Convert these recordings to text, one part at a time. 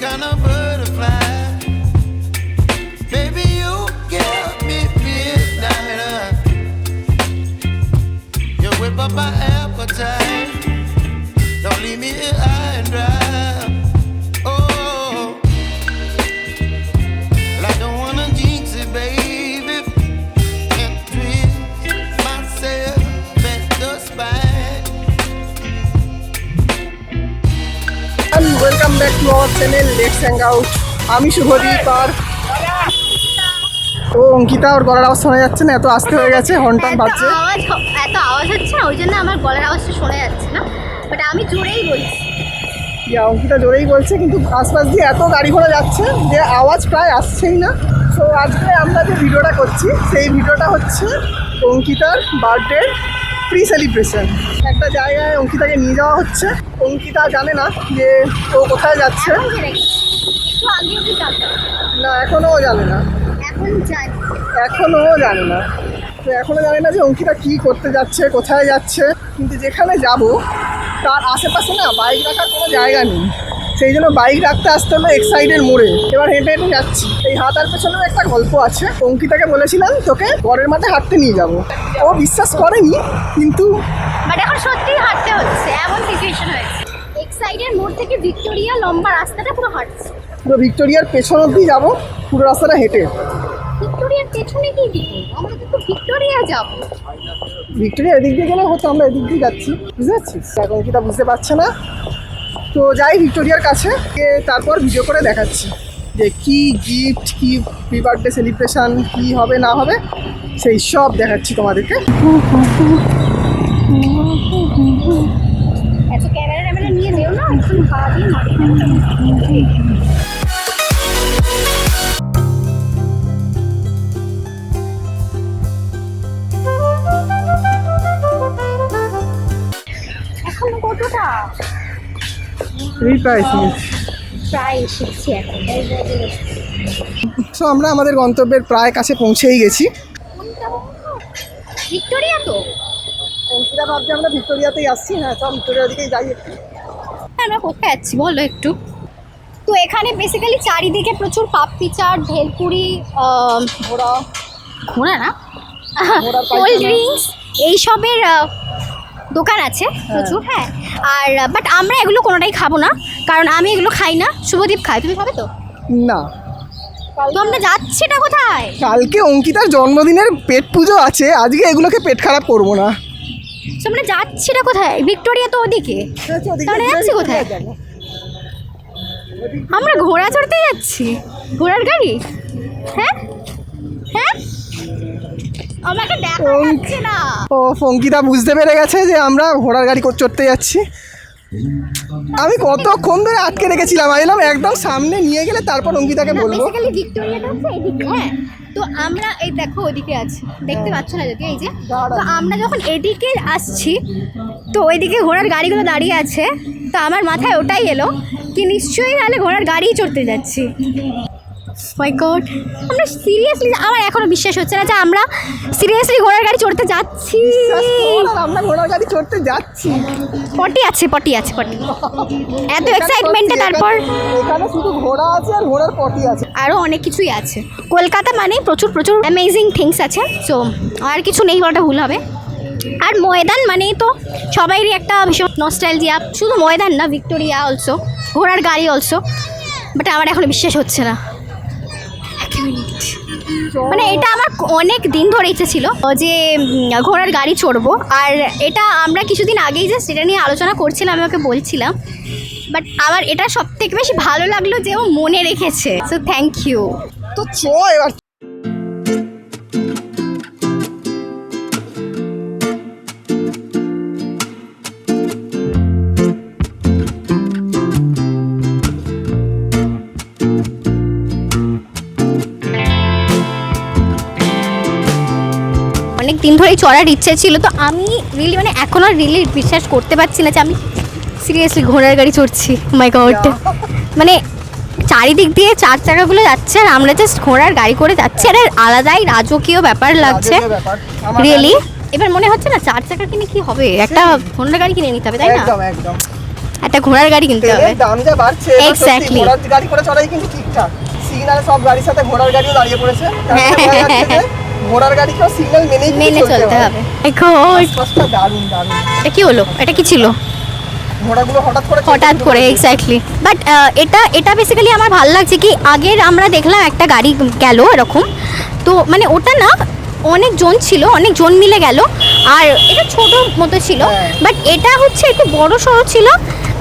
Kind of butterfly. Baby, you give me midnight. You whip up my appetite. Back to our channel Let's আমি শুভদীপ আর ও অঙ্কিতা ওর গলার আওয়াজ শোনা যাচ্ছে না এত আসতে হয়ে গেছে হর্নটন এত বাজছে। আওয়াজ এত আওয়াজ হচ্ছে না ওই জন্য আমার গলার আওয়াজটা শোনা যাচ্ছে না বাট আমি জোরেই বলছি। ইয়া, অঙ্কিতা জোরেই বলছে কিন্তু আশপাশ দিয়ে এত গাড়ি ঘোড়া যাচ্ছে যে আওয়াজ প্রায় আসছেই না। তো আজকে আমরা যে ভিডিওটা করছি সেই ভিডিওটা হচ্ছে অঙ্কিতার বার্থডে প্রি সেলিব্রেশন একটা জায়গায় অঙ্কিতাকে নিয়ে যাওয়া হচ্ছে। অঙ্কিতা জানে না যে ও কোথায় যাচ্ছে। না এখনও জানে না। এখনও জানে। না। তো এখনও জানে না যে অঙ্কিতা কী করতে যাচ্ছে কোথায় যাচ্ছে। কিন্তু যেখানে যাব তার আশেপাশে না বাইক রাখার কোনো জায়গা নেই। সেই জন্য বাইক রাখতে আসতে হলো এক্সাইডের মোড়ে। এবার হেঁটে হেঁটে যাচ্ছি। এই হাতার পেছনেও একটা গল্প আছে। অঙ্কিতাকে বলেছিলাম তোকে ঘরের মাঠে হাঁটতে নিয়ে যাব। ও বিশ্বাস করেনি কিন্তু বাট এখন সত্যিই হাঁটতে হচ্ছে। এমন সিচুয়েশন হয়েছে। এক সাইডের মোড় থেকে ভিক্টোরিয়া লম্বা রাস্তাটা পুরো হাঁটছে। পুরো ভিক্টোরিয়ার পেছন অব্দি যাব পুরো রাস্তাটা হেঁটে। ভিক্টোরিয়ার পেছনে কি দিব? আমরা তো ভিক্টোরিয়া যাব। ভিক্টোরিয়া এদিক দিয়ে গেলে হতো আমরা এদিক দিয়ে যাচ্ছি। বুঝতে পারছিস? এখন কি তা বুঝতে পারছে না। তো যাই ভিক্টোরিয়ার কাছে তারপর ভিডিও করে দেখাচ্ছি যে কি গিফট কি প্রি বার্থডে সেলিব্রেশান কী হবে, না হবে, সেই সব দেখাচ্ছি তোমাদেরকে। ক্যামেরা নিয়ে না রিপ্রাইস প্রায় শিখছি এখন। সো আমরা আমাদের গন্তব্যের প্রায় কাছে পৌঁছেই গেছি। ভিক্টোরিয়া তো? অঙ্কিতা ভাবছি আমরা ভিক্টোরিয়াতেই আসছি। হ্যাঁ সব ভিক্টোরিয়ার দিকেই যাই একটু। আমরা কোথায় যাচ্ছি বলো একটু। তো এখানে বেসিক্যালি চারিদিকে প্রচুর পাপড়ি চাট ভেলপুরি ঘোরা ঘোড়া। না? কোল্ড ড্রিঙ্কস এইসবের দোকান আছে প্রচুর হ্যাঁ। আর বাট আমরা এগুলো কোনোটাই খাব না কারণ আমি এগুলো খাই না শুভদীপ খাই তুমি খাবে তো? না। তো আমরা যাচ্ছিটা কোথায়? কালকে অঙ্কিতার জন্মদিনের পেট পুজো আছে আজকে এগুলোকে পেট খারাপ করব না। তো আমরা যাচ্ছিটা কোথায়? ভিক্টোরিয়া তো ওদিকে। তাহলে যাচ্ছি কোথায়? আমরা ঘোড়া চড়তে যাচ্ছি। ঘোড়ার গাড়ি? হ্যাঁ? হ্যাঁ? আমাকে দেখা। যাচ্ছে না। ও অঙ্কিতা বুঝতে পেরে গেছে যে আমরা ঘোড়ার গাড়ি চড়তে যাচ্ছি। আমি কতক্ষণ ধরে আটকে রেখেছিলাম আইলাম একদম সামনে নিয়ে গেলে তারপর অঙ্কিতাকে বলব। বেসিক্যালি ভিক্টোরিয়াটা হচ্ছে এদিকে হ্যাঁ? তো আমরা এই দেখো ওদিকে আছে দেখতে পাচ্ছ না যদি এই যে। তো আমরা যখন এদিকে আসছি তো ওইদিকে ঘোড়ার গাড়িগুলো দাঁড়িয়ে আছে তো আমার মাথায় ওটাই এলো কি নিশ্চয়ই তাহলে ঘোড়ার গাড়িই চড়তে যাচ্ছি। মাই গড আমরা সিরিয়াসলি আমার এখনও বিশ্বাস হচ্ছে না যে আমরা সিরিয়াসলি ঘোড়ার গাড়ি চড়তে যাচ্ছি। আমরা ঘোড়ার গাড়ি চড়তে যাচ্ছি। পটি আছে পটি আছে পটি। এত এক্সাইটমেন্টে তারপর। এখানে শুধু ঘোড়া আছে আর ঘোড়ার পটি আছে। আরও অনেক কিছুই আছে। কলকাতা মানে প্রচুর প্রচুর অ্যামেজিং থিংস আছে। সো আর কিছু নেই বলাটা ভুল হবে। আর ময়দান মানেই তো সবাইরই একটা ভীষণ নস্টাইলজিয়া শুধু ময়দান না ভিক্টোরিয়া অলসো ঘোড়ার গাড়ি অলসো বাট আমার এখনও বিশ্বাস হচ্ছে না। মানে এটা আমার অনেক দিন ধরে ইচ্ছে ছিল, যে ঘোড়ার গাড়ি চড়বো। আর এটা আমরা কিছুদিন আগেই যে সেটা নিয়ে আলোচনা করছিলাম, আমি ওকে বলছিলাম। বাট আমার এটা সব থেকে বেশি ভালো লাগল যে ও মনে রেখেছে। সো থ্যাংক ইউ তো চ এবার ধরেই চড়ার ইচ্ছে ছিল তো আমি রিলি মানে এখন আর রিলি বিশ্বাস করতে পারছি না যে আমি সিরিয়াসলি ঘোড়ার গাড়ি চড়ছি মাই গড মানে চারিদিক দিয়ে চার চাকাগুলো যাচ্ছে আর আমরা জাস্ট ঘোড়ার গাড়ি করে যাচ্ছি আর আলাদাই রাজকীয় ব্যাপার লাগছে। রিয়েলি এবার মনে হচ্ছে না চার চাকা কিনে কি হবে? একটা ঘোড়ার গাড়ি কিনে নিতে হবে তাই না? একটা ঘোড়ার গাড়ি কিনতে হবে। দাম যা বাড়ছে. ঘোড়ার গাড়ি করে চড়াই কিন্তু ঠিকঠাক। সিগনালে সব গাড়ির সাথে ঘোড়ার গাড়িও দাঁড়িয়ে পড়েছে। হ্যাঁ, ঘোড়ার গাড়িকেও সিগন্যাল কিন্তু মেনে চলতে হবে। দারুণ দারুণ। এটা কি হলো? এটা কি ছিল? ঘোড়াগুলো হঠাৎ করে হঠাৎ করে এক্স্যাক্টলি বাট এটা এটা বেসিক্যালি আমার ভালো লাগছে কি আগের আমরা দেখলাম একটা গাড়ি গেল এরকম। তো মানে ওটা না অনেক জন ছিল অনেক জন মিলে গেল। আর এটা ছোট মতো ছিল। হ্যাঁ। বাট এটা হচ্ছে একটু বড় সড়ো ছিল।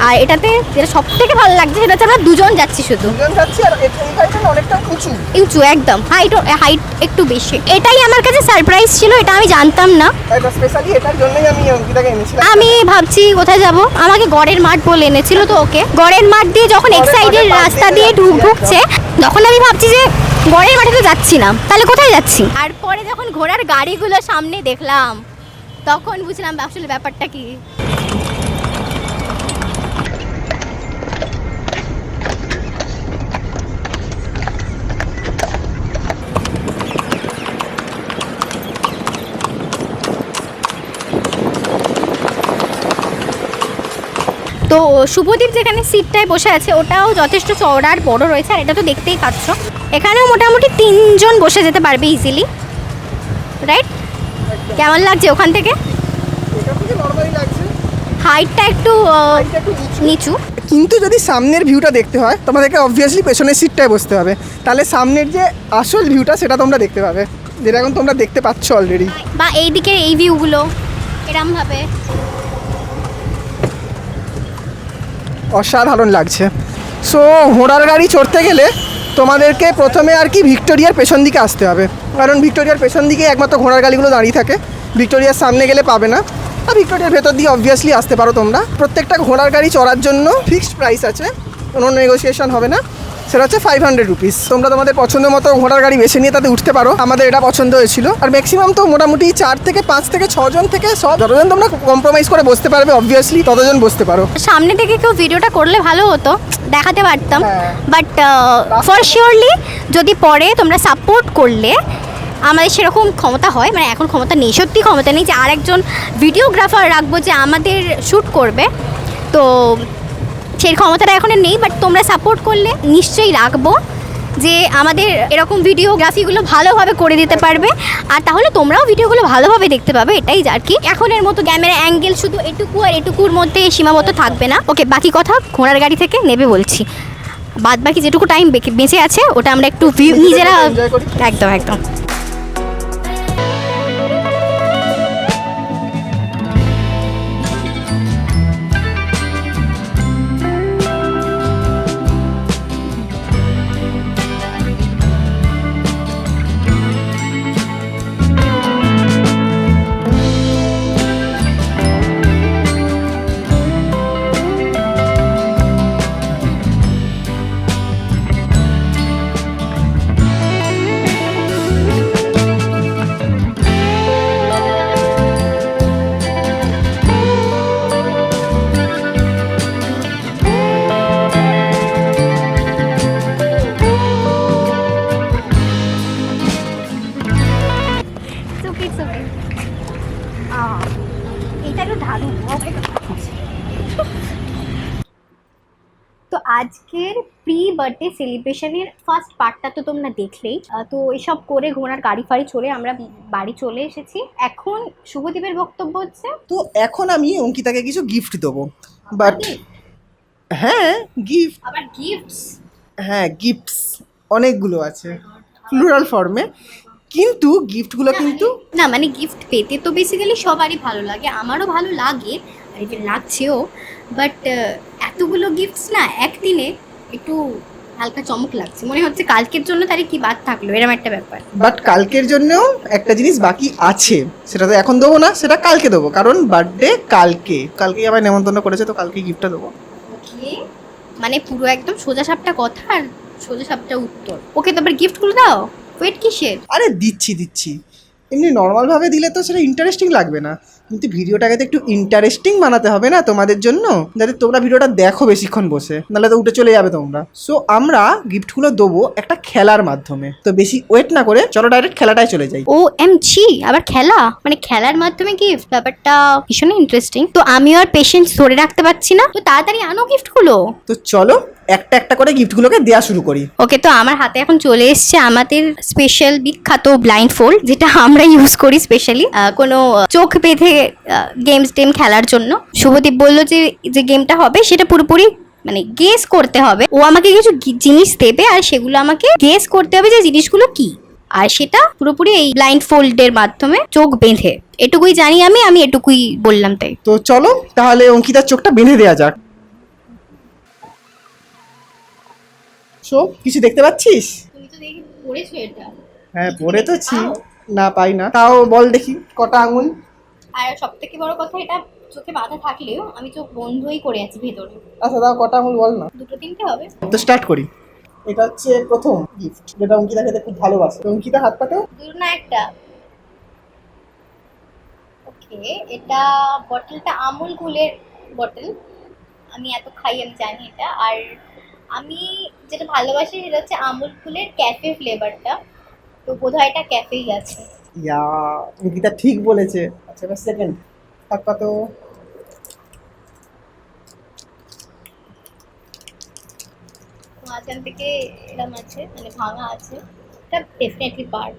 আর এটাতে যেটা সব থেকে ভালো লাগছে সেটা হচ্ছে আমরা দুজন যাচ্ছি শুধু। দুজন যাচ্ছি আর এই গাড়িটা অনেকটা উঁচু। উঁচু একদম। হাইট হাইট একটু বেশি। এটাই আমার কাছে সারপ্রাইজ ছিল এটা আমি জানতাম না। এটা স্পেশালি এটার জন্যই আমি অঙ্কিতাকে এনেছিলাম। আমি ভাবছি কোথায় যাব। আমাকে গড়ের মাঠ বলে এনেছিল তো ওকে। গড়ের মাঠ দিয়ে যখন এক সাইডের রাস্তা দিয়ে দিয়ে ঢুক ঢুকছে তখন আমি ভাবছি যে গড়ের মাঠে তো যাচ্ছি না। তাহলে কোথায় যাচ্ছি? আর পরে যখন ঘোড়ার গাড়িগুলো সামনে দেখলাম তখন বুঝলাম আসলে ব্যাপারটা কি। তো শুভদীপ যেখানে সিটটায় বসে আছে ওটাও যথেষ্ট চওড়া আর বড় রয়েছে আর এটা তো দেখতেই পাচ্ছ। এখানেও মোটামুটি তিনজন বসে যেতে পারবে ইজিলি রাইট কেমন লাগছে ওখান থেকে? হাইটটা একটু নিচু। কিন্তু যদি সামনের ভিউটা দেখতে হয় তোমাদেরকে অবভিয়াসলি পেছনের সিটটায় বসতে হবে। তাহলে সামনের যে আসল ভিউটা সেটা তোমরা দেখতে পাবে। যেটা এখন তোমরা দেখতে পাচ্ছ অলরেডি বা এই দিকের এই ভিউগুলো এরমভাবে। অসাধারণ লাগছে। সো ঘোড়ার গাড়ি চড়তে গেলে তোমাদেরকে প্রথমে আর কি ভিক্টোরিয়ার পেছন দিকে আসতে হবে। কারণ ভিক্টোরিয়ার পেছন দিকে একমাত্র ঘোড়ার গাড়িগুলো দাঁড়িয়ে থাকে। ভিক্টোরিয়ার সামনে গেলে পাবে না। আর ভিক্টোরিয়ার ভেতর দিয়ে অবভিয়াসলি আসতে পারো তোমরা। প্রত্যেকটা ঘোড়ার গাড়ি চড়ার জন্য ফিক্সড প্রাইস আছে। কোনো নেগোসিয়েশন হবে না। সেটা হচ্ছে ফাইভ হান্ড্রেড রুপিস তোমরা তোমাদের পছন্দ মতো ঘোড়ার গাড়ি বেছে নিয়ে তাতে উঠতে পারো। আমাদের এটা পছন্দ হয়েছিল। আর ম্যাক্সিমাম তো মোটামুটি চার থেকে পাঁচ থেকে ছজন থেকে সব যতজন তোমরা কম্প্রোমাইজ করে বসতে পারবে অবভিয়াসলি ততজন বসতে পারো। সামনে থেকে কেউ ভিডিওটা করলে ভালো হতো দেখাতে পারতাম। বাট ফর শিওরলি যদি পরে তোমরা সাপোর্ট করলে আমাদের সেরকম ক্ষমতা হয় মানে এখন ক্ষমতা নেই সত্যি ক্ষমতা নেই যে আরেকজন ভিডিওগ্রাফার রাখব যে আমাদের শ্যুট করবে। তো সেই ক্ষমতাটা এখন নেই বাট তোমরা সাপোর্ট করলে নিশ্চয়ই রাখব যে আমাদের এরকম ভিডিওগ্রাফিগুলো ভালোভাবে করে দিতে পারবে। আর তাহলে তোমরাও ভিডিওগুলো ভালোভাবে দেখতে পাবে এটাই আর কি। এখনের মতো ক্যামেরা অ্যাঙ্গেল শুধু এটুকু আর এটুকুর মধ্যে সীমাবদ্ধ থাকবে না। ওকে বাকি কথা ঘোড়ার গাড়ি থেকে নেবে বলছি। বাদ বাকি যেটুকু টাইম বেঁচে আছে ওটা আমরা একটু নিজেরা একদম একদম। সেলিব্রেশনের ফার্স্ট পার্টটা তো তোমরা দেখলেই। তো এসব করে ঘোড়ার গাড়ি ফাড়ি চড়ে আমরা বাড়ি চলে এসেছি। এখন শুভদীপের বক্তব্য হচ্ছে? তো এখন আমি অঙ্কিতাকে কিছু গিফট দেবো। বাট হ্যাঁ গিফট আবার গিফটস হ্যাঁ গিফটস অনেকগুলো আছে। প্লুরাল ফর্মে কিন্তু গিফটগুলো কিন্তু না মানে গিফট পেতে তো বেসিক্যালি সবারই ভালো লাগে। আমারও ভালো লাগে আর এটা লাগছেও। বাট এতগুলো গিফটস না একদিনে একটু হালকা চমক লাগছে। মনে হচ্ছে কালকের জন্য তারে কি বাদ থাকল এরকম একটা ব্যাপার। বাট কালকের জন্যও একটা জিনিস বাকি আছে। সেটা তো এখন দেবো না সেটা কালকে দেবো। কারণ বার্থডে কালকে। কালকেই আমায় নেমন্তন্ন করেছে তো কালকে গিফটটা দেবো। মানে পুরো একদম সোজা সাপটা কথা আর সোজা সাপটা উত্তর। ওকে তারপর গিফটগুলো দাও। ওয়েট কিসের? আরে দিচ্ছি দিচ্ছি। এমনি নর্মালভাবে দিলে তো সেটা ইন্টারেস্টিং লাগবে না। কিন্তু ভিডিওটাকে তো একটু ইন্টারেস্টিং বানাতে হবে না তোমাদের জন্য? যাতে তোমরা ভিডিওটা দেখো বেশিক্ষণ বসে নাহলে তো উঠে চলে যাবে তোমরা। সো আমরা গিফটগুলো দেবো একটা খেলার মাধ্যমে। তো বেশি ওয়েট না করে চলো ডাইরেক্ট খেলাটাই চলে যাই। ও এম ছি আবার খেলা? মানে খেলার মাধ্যমে গিফট ব্যাপারটা ভীষণ ইন্টারেস্টিং তো আমিও আর পেশেন্স ধরে রাখতে পারছি না। তো তাড়াতাড়ি আনো গিফটগুলো তো চলো একটা একটা করে গিফটগুলোকে দেওয়া শুরু করি। ওকে তো আমার হাতে এখন চলে এসছে আমাদের স্পেশাল বিখ্যাত ব্লাইন্ড ফোল্ড যেটা আমরা ইউজ করি স্পেশালি কোনো চোখ বেঁধে গেমস টেম খেলার জন্য। শুভদীপ বলল যে যে গেমটা হবে সেটা পুরোপুরি মানে গেস করতে হবে। ও আমাকে কিছু জিনিস দেবে আর সেগুলো আমাকে গেস করতে হবে যে জিনিসগুলো কি। আর সেটা পুরোপুরি এই ব্লাইন্ড ফোল্ডের মাধ্যমে চোখ বেঁধে। এটুকুই জানি আমি আমি এটুকুই বললাম তাই। তো চলো তাহলে অঙ্কিতার চোখটা বেঁধে দেওয়া যাক। সো কিছু দেখতে পাচ্ছিস? তুমি তো দেখি পড়েছো এটা? হ্যাঁ পড়ে তো ছি না পাই না। তাও বল দেখি কটা আঙুল? আর সব থেকে বড় কথা এটা চোখে বাধা থাকলেও আমি চোখ বন্ধই করে আছি ভেতরে। আচ্ছা তাও কটা আঙুল বল না। দুটো তিনটে হবে। তো স্টার্ট করি। এটা হচ্ছে প্রথম গিফট যেটা অঙ্কিতা খেতে খুব ভালোবাসে। অঙ্কিতা হাত পাতে? দুটো না একটা। ওকে এটা বটলটা আমুল কুলের বটল। আমি এত খাই আমি জানি এটা। আর আমি যেটা ভালোবাসি সেটা হচ্ছে আমুল কুলের ক্যাফে ফ্লেভারটা। তো বোধহয় এটা ক্যাফেই আছে। ইয়া অঙ্কিতা ঠিক বলেছে। আচ্ছা এবার সেকেন্ড হাত পাতো। মাঝখান থেকে এরম আছে মানে ভাঙা আছে। এটা ডেফিনেটলি পার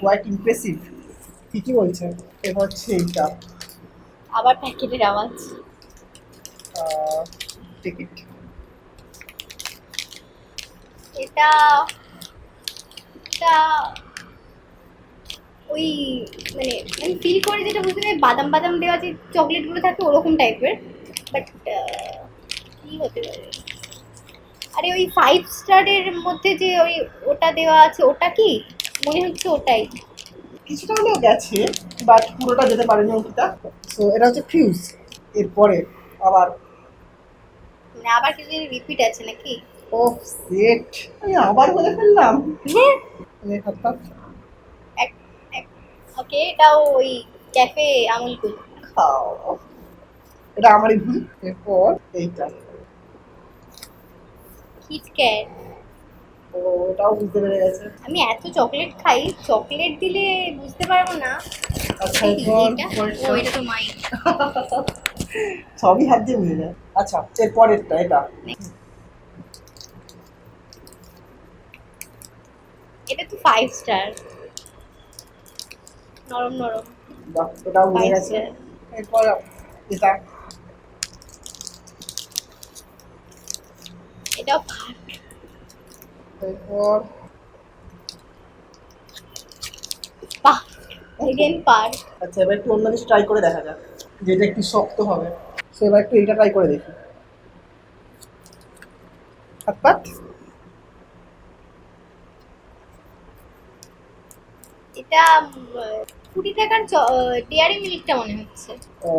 কোয়াইট ইমপ্রেসিভ ঠিকই বলছে? এবার হচ্ছে এইটা আবার প্যাকেটের আওয়াজ। টিকিট এটা এটা ওই মানে আমি ফিল করে যেটা বুঝতে পারি বাদাম বাদাম দেওয়া যে চকলেটগুলো থাকে ওরকম টাইপের বাট কী হতে পারে? আরে ওই ফাইভ স্টারের মধ্যে যে ওই ওটা দেওয়া আছে ওটা কি? মনে হচ্ছে ওটাই। কিছুটা হলেও গেছে বাট পুরোটা যেতে পারেনি অঙ্কিতা। সো এটা হচ্ছে ফিউজ এরপরে আবার মানে আবার কিছু রিপিট আছে নাকি? ও সেট আমি আবার বলে ফেললাম। হ্যাঁ। ওকে এটাও ওই ক্যাফে আমুল কুল। খাও। এটা আমারই ভুল। এরপর এইটা। কিটক্যাট ও এটাও বুঝতে পেরে গেছে। আমি এত চকলেট খাই চকলেট দিলে বুঝতে পারব না। আচ্ছা এরপর ও এটা তো মাই সবই হাত দিয়ে মিলে আচ্ছা এরপরেরটা এটা এটা তো ফাইভ স্টার নরম নরম। বাহ এটাও বুঝে গেছে এরপর এটা। এটাও ফাইভ এরপর। বাহ এগেন পার। আচ্ছা এবার একটু অন্য কিছু ট্রাই করে দেখা যাক যেটা একটু শক্ত হবে। সো এবার একটু এইটা ট্রাই করে দেখি। হাত এটা কুড়ি টাকার ডেয়ারি মিল্কটা মনে হচ্ছে। ও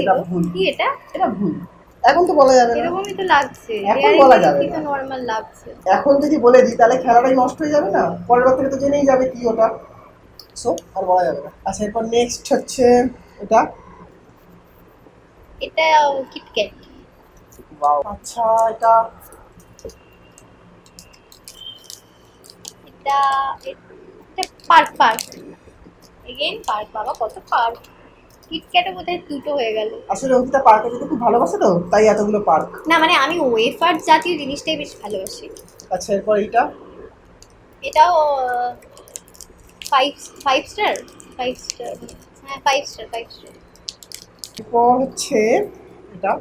এটা ভুল। কি এটা? এটা ভুল। এখন তো বলা যাবে না। এরকমই তো লাগছে। এখন বলা যাবে তো না। নর্মাল লাগছে। এখন যদি বলে দিই তাহলে খেলাটাই নষ্ট হয়ে যাবে না? পরের বার তো জেনেই যাবে কি ওটা। সো আর বলা যাবে না। আচ্ছা এরপর নেক্সট হচ্ছে এটা। এটা কিটক্যাট ওয়াও আচ্ছা এটা এটা পার্ক পার্ক। এগেন পার্ক বাবা কত পার্ক। কিটক্যাটও বোধহয় দুটো হয়ে গেল। আসলে অঙ্কিতা পার্কে যেতে খুব ভালোবাসে তো? তাই এতগুলো পার্ক। না মানে আমি ওয়েফার জাতীয় জিনিসটাই বেশ ভালোবাসি। আচ্ছা এরপর এইটা? এটাও five five star five star হ্যাঁ ফাইভ স্টার ফাইভ স্টার এরপর হচ্ছে এটা?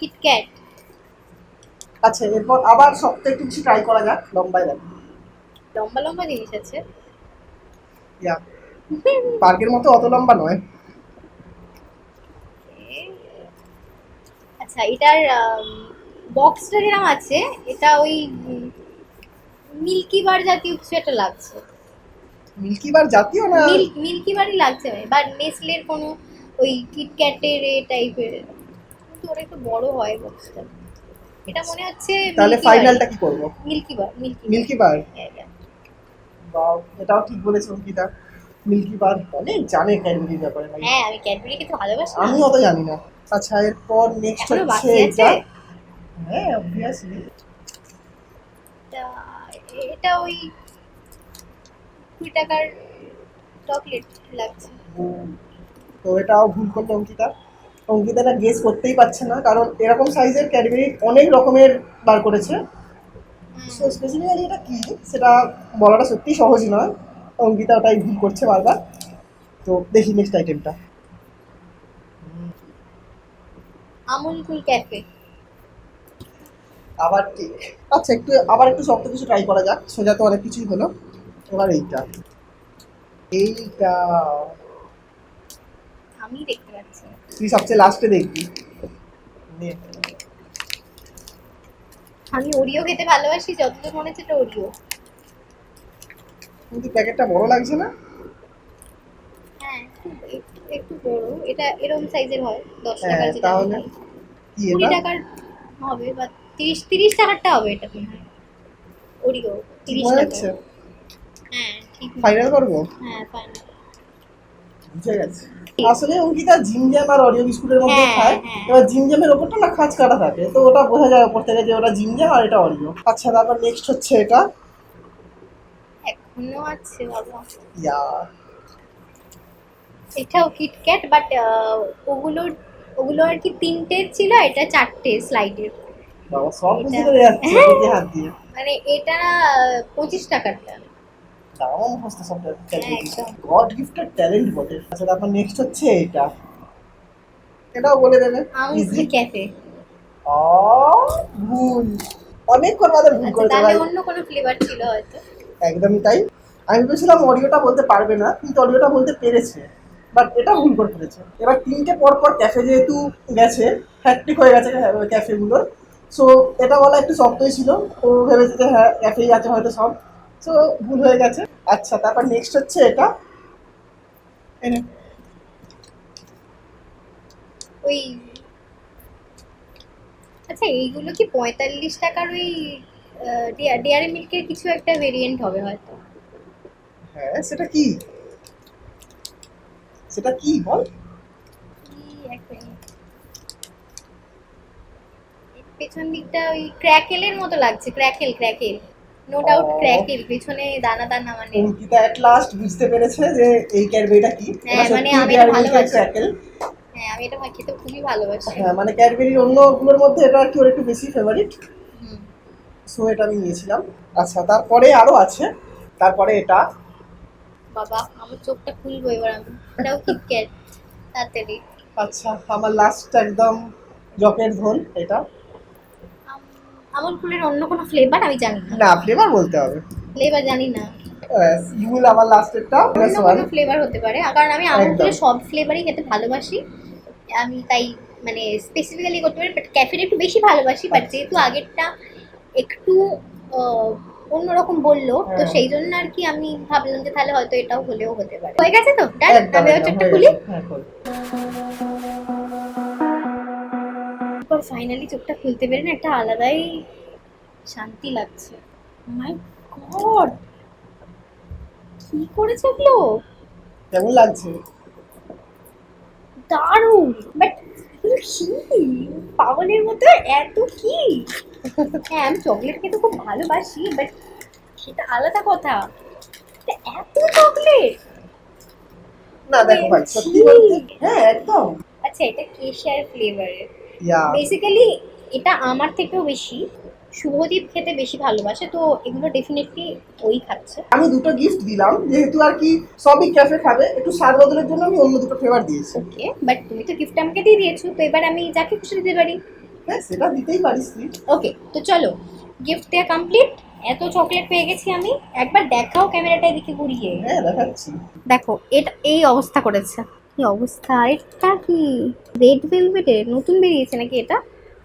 কিটক্যাট আচ্ছা এরপর আবার সপ্তাহে একটু কিছু ট্রাই করা যাক লম্বায় দেখ লম্বা লম্বা জিনিস আছে। ইয়া পার্কের মতো অত লম্বা নয়। আচ্ছা এটার বক্সটা যেরকম আছে এটা ওই মিল্কি বার জাতীয় কিছু একটা লাগছে। মিল্কি বার জাতীয় না? মিল্ক বারই লাগছে মানে বা নেসলের কোনো ওই কিটক্যাটের এ টাইপের কিন্তু ওটা একটু বড় হয় বক্সটা এটা মনে হচ্ছে তাহলে ফাইনালটা কি করব? Milky bar milky milky bar বাও এটাও ঠিক বলেছে অঙ্কিতা। মিল্কি বার অনেক জানে ক্যাডবেরির ব্যাপারে ভাই। হ্যাঁ আমি ক্যাডবেরি খেতে ভালোবাসি। আমি অত জানি না। আচ্ছা এরপর নেক্সট হচ্ছে এটা হ্যাঁ অবভিয়াসলি এটা- এটা ওই কুড়ি টাকার চকলেট লাগছে। তো এটাও ভুল করল অঙ্কিতা। অঙ্কিতা না গেস করতেই পারছে না কারণ এরকম সাইজের ক্যাডবেরি অনেক রকমের বার করেছে। সো স্পেসিফিক্যালি এটা কি? সেটা বলাটা সত্যিই সহজ নয়। অঙ্কিতা ওটাই ভুল করছে বারবার। তো দেখি নেক্সট আইটেমটা আমুল কুল ক্যাফে। আবার ঠিক আচ্ছা একটু আবার একটু শক্ত কিছু ট্রাই করা যাক। সোজা তো অনেক কিছুই হলো। এবার এইটা। এইটা। আমি দেখতে পাচ্ছি। তুই সবচেয়ে লাস্টে দেখবি। নে। আমি ওরিও খেতে ভালোবাসি যতদূর মনে হচ্ছে ওরিও কিন্তু প্যাকেটটা বড় লাগছে না? হ্যাঁ একটু- বড়। এটা এরকম সাইজের হয় দশ হ্যাঁ, টাকার যেটা তাহলে হয়। কি কুড়ি এটা? টাকার হবে বা তিরিশ তিরিশ টাকারটা হবে এটা মনে হয়। ওরিও তিরিশ মনে টাকা হ্যাঁ ঠিক ফাইনাল করব? হ্যাঁ ফাইনাল বুঝে গেছে। আসলে অঙ্কিতা জিম আর অরিও বিস্কুটের মধ্যে হ্যাঁ, খায় হ্যাঁ। এবার জিম জ্যামের ওপরটা না খাঁজ কাটা থাকে তো ওটা বোঝা যায় ওপর থেকে যে ওটা জিম জ্যাম আর এটা অরিও। আচ্ছা তারপর নেক্সট হচ্ছে এটা। এখনও আছে বাবা। ইয়া। এটাও কিটক্যাট বাট ওগুলোর ওগুলো আর কি তিনটে ছিল এটা চারটে স্লাইডের বাবা সব বুঝে যাচ্ছে হ্যাঁ। হাত দিয়ে। মানে এটা পঁচিশ টাকারটা। দাম হচ্ছে সব গড গিফটেড ট্যালেন্ট বটে। আচ্ছা তারপর নেক্সট হচ্ছে এটা এটাও বলে দেবে। কুল ক্যাফে আ, ভুল। অনেকক্ষণ বাদে ভুল আচ্ছা করেছে তাহলে অন্য কোনো ফ্লেভার ছিল হয়তো। একদমই তাই। আমি ভেবেছিলাম অডিওটা বলতে পারবে না কিন্তু অডিওটা বলতে পেরেছে। বাট এটা ভুল করে ফেলেছে। এবার তিনটে পর পর ক্যাফে যেহেতু গেছে হ্যাট্রিক হয়ে গেছে ক্যাফেগুলোর সো এটা বলা একটু শক্তই ছিল। ও ভেবেছে যে হ্যাঁ ক্যাফেই আছে হয়তো সব। সো ভুল হয়ে গেছে। আচ্ছা তারপর নেক্সট হচ্ছে এটা। ওই আচ্ছা এইগুলো কি পঁয়তাল্লিশ টাকার ওই ডেয়ারি মিল্কের কিছু একটা ভেরিয়েন্ট হবে হয়তো? হ্যাঁ সেটা কি? সেটা কি বল? পেছন দিকটা ওই ক্র্যাকেলের মতো লাগছে ক্র্যাকেল ক্র্যাকেল নো ডাউট ও। ক্র্যাকেল পেছনে দানা দানা মানে। অঙ্কিতা এট লাস্ট বুঝতে পেরেছে যে এই ক্যাডবেরিটা কি। হ্যাঁ, মানে আমি এটা ভালোবাসি। হ্যাঁ আমি এটা খেতে খুবই ভালোবাসি। হ্যাঁ মানে ক্যাডবেরির অন্যগুলোর মধ্যে এটা আর কি ওর একটু বেশি ফেভারিট হুম। সো এটা আমি নিয়েছিলাম। আচ্ছা তারপরে আরও আছে। তারপরে এটা। বাবা আমার চোখটা খুলবো এবার আমি। এটাও কিটক্যাট তাড়াতাড়ি। আচ্ছা আমার লাস্ট একদম জকের ধন এটা। আমল ফুলের অন্য কোনো ফ্লেভার আমি জানি না। না ফ্লেভার বলতে হবে। ফ্লেভার জানি না। ইউল আমার লাস্টেরটা অন্য কোনো ফ্লেভার হতে পারে। কারণ আমি আমল। ফুলের সব ফ্লেভারই খেতে ভালোবাসি। আমি তাই মানে স্পেসিফিক্যালি করতে পারি বাট ক্যাফের একটু বেশি ভালোবাসি বাট আচ্ছা। যেহেতু আগেরটা একটু অন্যরকম বলল তো হ্যাঁ। সেই জন্য আর কি আমি ভাবলাম যে তাহলে হয়তো এটাও হলেও হতে পারে। হয়ে গেছে তো? ডান আমি হচ্ছে একটা হয়ে খুলি। হ্যাঁ, ফাইনালি চোখটা খুলতে পেরে না একটা আলাদাই শান্তি লাগছে। মাই গড কি করেছে ওগুলো? কেমন লাগছে? দারুণ! বাট কি? পাগলের মতো? এত কি? হ্যাঁ আমি চকলেট খেতে খুব ভালোবাসি বাট সেটা আলাদা কথা। এত চকলেট না দেখো ভাই সত্যি বলতে হ্যাঁ একদম। আচ্ছা এটা কেশিয়ার ফ্লেভারের বেসিক্যালি এটা আমার থেকেও বেশি। শুভদীপ খেতে বেশি ভালোবাসে তো এগুলো ডেফিনেটলি ওই খাচ্ছে। আমি দুটো গিফট দিলাম যেহেতু আর কি সবই ক্যাফে খাবে একটু স্বাদ বদলের জন্য আমি অন্য দুটো ফ্লেভার দিয়েছি। ওকে বাট তুমি তো গিফট আমাকে দিয়ে দিয়েছ তো এবার আমি যাকে খুশি দিতে পারি। হ্যাঁ সেটা দিতেই পারিস তুই। ওকে তো চলো গিফট দেওয়া কমপ্লিট এত চকলেট পেয়ে গেছি আমি। একবার দেখাও ক্যামেরাটা এদিকে ঘুরিয়ে। হ্যাঁ দেখাচ্ছি। দেখো এটা এই অবস্থা করেছে। কি অবস্থা? এটা কি রেড ভেলভেটের নতুন বেরিয়েছে নাকি এটা?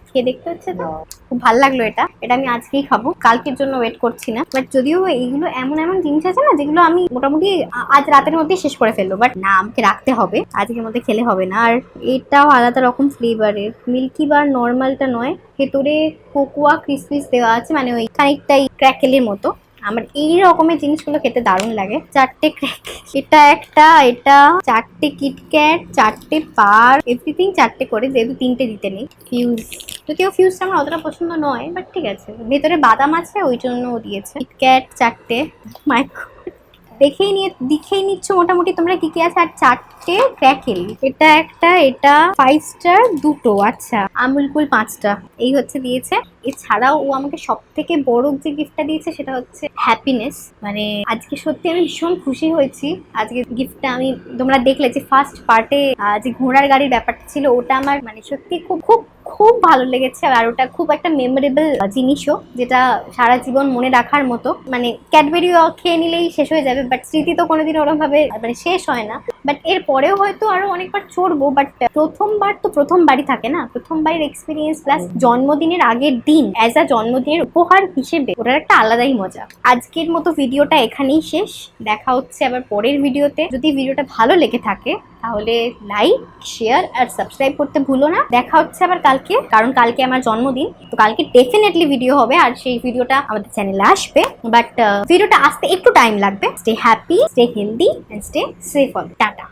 খেয়ে দেখতে হচ্ছে তো খুব ভালো লাগল এটা। এটা আমি আজকেই খাব। কালকের জন্য ওয়েট করছি না। বাট যদিও এইগুলো এমন এমন জিনিস আছে না যেগুলো আমি মোটামুটি আজ রাতের মধ্যে শেষ করে ফেলব। বাট না আমাকে রাখতে হবে। আজকের মধ্যে খেলে হবে না। আর এটাও আলাদা রকম ফ্লেভারের মিল্কি বার নর্মালটা নয়। ভেতরে কোকোয়া ক্রিসমিস দেওয়া আছে মানে ওই খানিকটাই ক্র্যাকেলের মতো। আমার এই রকমের জিনিসগুলো খেতে দারুণ লাগে। চারটে ক্র্যাক এটা একটা, এটা চারটে কিটক্যাট চারটে পার এভরিথিং চারটে করে, যেহেতু তিনটে দিতে নেই। ফিউজ যদিও ফিউজটা আমার অতটা পছন্দ নয় বাট ঠিক আছে। ভেতরে বাদাম আছে, ওই জন্য দিয়েছে। কিটক্যাট চারটে মাইক্রো দেখেই নিয়ে, দেখেই নিচ্ছ মোটামুটি তোমরা কি কি আছে। আর চারটে ক্র্যাকেল এটা একটা, এটা ফাইভ স্টার দুটো। আচ্ছা আমুল কুল পাঁচটা। এই হচ্ছে দিয়েছে। এছাড়াও ও আমাকে সব থেকে বড় যে গিফটটা দিয়েছে সেটা হচ্ছে হ্যাপিনেস মানে আজকে সত্যি আমি ভীষণ খুশি হয়েছি। আজকে গিফটটা আমি, তোমরা দেখলে যে ফার্স্ট পার্টে যে ঘোড়ার গাড়ির ব্যাপারটা ছিল, ওটা আমার মানে সত্যি খুব খুব খুব ভালো লেগেছে। আর ওটা খুব একটা মেমোরেবল জিনিসও, যেটা সারা জীবন মনে রাখার মতো। মানে ক্যাডবেরি খেয়ে নিলেই শেষ হয়ে যাবে বাট স্মৃতি তো কোনোদিন ওরমভাবে মানে শেষ হয় না। বাট এর পরেও হয়তো আরও অনেকবার চড়বো বাট প্রথমবার তো প্রথমবারই থাকে না? প্রথমবারের এক্সপিরিয়েন্স প্লাস জন্মদিনের আগের দিন অ্যাজ আ জন্মদিনের উপহার হিসেবে ওটার একটা আলাদাই মজা। আজকের মতো ভিডিওটা এখানেই শেষ। দেখা হচ্ছে আবার পরের ভিডিওতে যদি ভিডিওটা ভালো লেগে থাকে তাহলে লাইক শেয়ার আর সাবস্ক্রাইব করতে ভুলো না। দেখা হচ্ছে আবার কালকে, কারণ কালকে আমার জন্মদিন। তো কালকে ডেফিনেটলি ভিডিও হবে আর সেই ভিডিওটা আমাদের চ্যানেলে আসবে। বাট ভিডিওটা আসতে একটু টাইম লাগবে। Stay happy stay healthy and stay safe all tata.